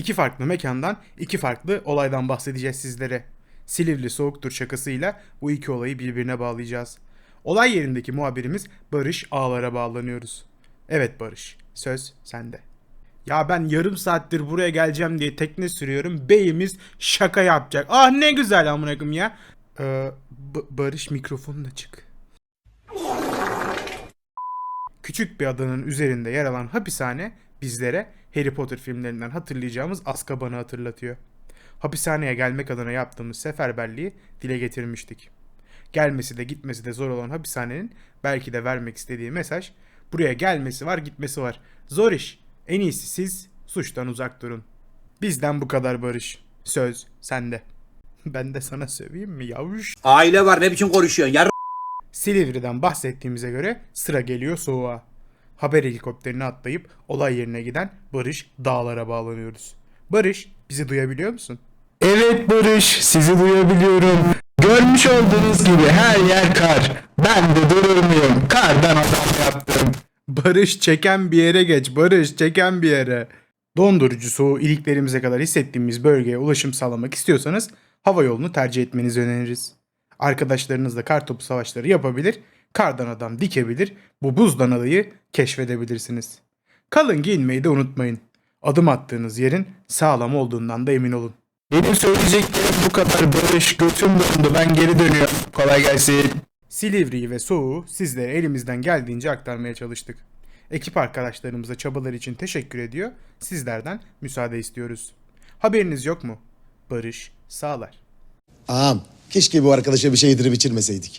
İki farklı mekandan, iki farklı olaydan bahsedeceğiz sizlere. Silivri soğuktur şakasıyla bu iki olayı birbirine bağlayacağız. Olay yerindeki muhabirimiz Barış Ağlar'a bağlanıyoruz. Evet Barış, söz sende. Ya ben yarım saattir buraya geleceğim diye tekne sürüyorum. Beyimiz şaka yapacak. Ah ne güzel amına koyayım ya. Ee, Barış mikrofonun açık. Küçük bir adanın üzerinde yer alan hapishane bizlere Harry Potter filmlerinden hatırlayacağımız Azkaban'ı hatırlatıyor. Hapishaneye gelmek adına yaptığımız seferberliği dile getirmiştik. Gelmesi de gitmesi de zor olan hapishanenin belki de vermek istediği mesaj buraya gelmesi var gitmesi var. Zor iş. En iyisi siz suçtan uzak durun. Bizden bu kadar Barış. Söz sende. Ben de sana söveyim mi yavuş? Aile var ne biçim konuşuyorsun? Yar Silivri'den bahsettiğimize göre sıra geliyor soğuğa. Haber helikopterine atlayıp olay yerine giden Barış dağlara bağlanıyoruz. Barış bizi duyabiliyor musun? Evet Barış, sizi duyabiliyorum. Görmüş olduğunuz gibi her yer kar. Ben de durur muyum? Kardan adam yaptım. Barış çeken bir yere geç. Barış çeken bir yere. Dondurucu soğuğu iliklerimize kadar hissettiğimiz bölgeye ulaşım sağlamak istiyorsanız hava yolunu tercih etmenizi öneririz. Arkadaşlarınızla kartopu savaşları yapabilir, kardan adam dikebilir, bu buzdan adayı keşfedebilirsiniz. Kalın giyinmeyi de unutmayın. Adım attığınız yerin sağlam olduğundan da emin olun. Benim söyleyeceklerim bu kadar Barış. Götüm dondu ben geri dönüyorum. Kolay gelsin. Silivri'yi ve soğuğu sizlere elimizden geldiğince aktarmaya çalıştık. Ekip arkadaşlarımıza çabalar için teşekkür ediyor, sizlerden müsaade istiyoruz. Haberiniz yok mu? Barış sağlar. Ağam keşke bu arkadaşa bir şey yedirip içirmeseydik.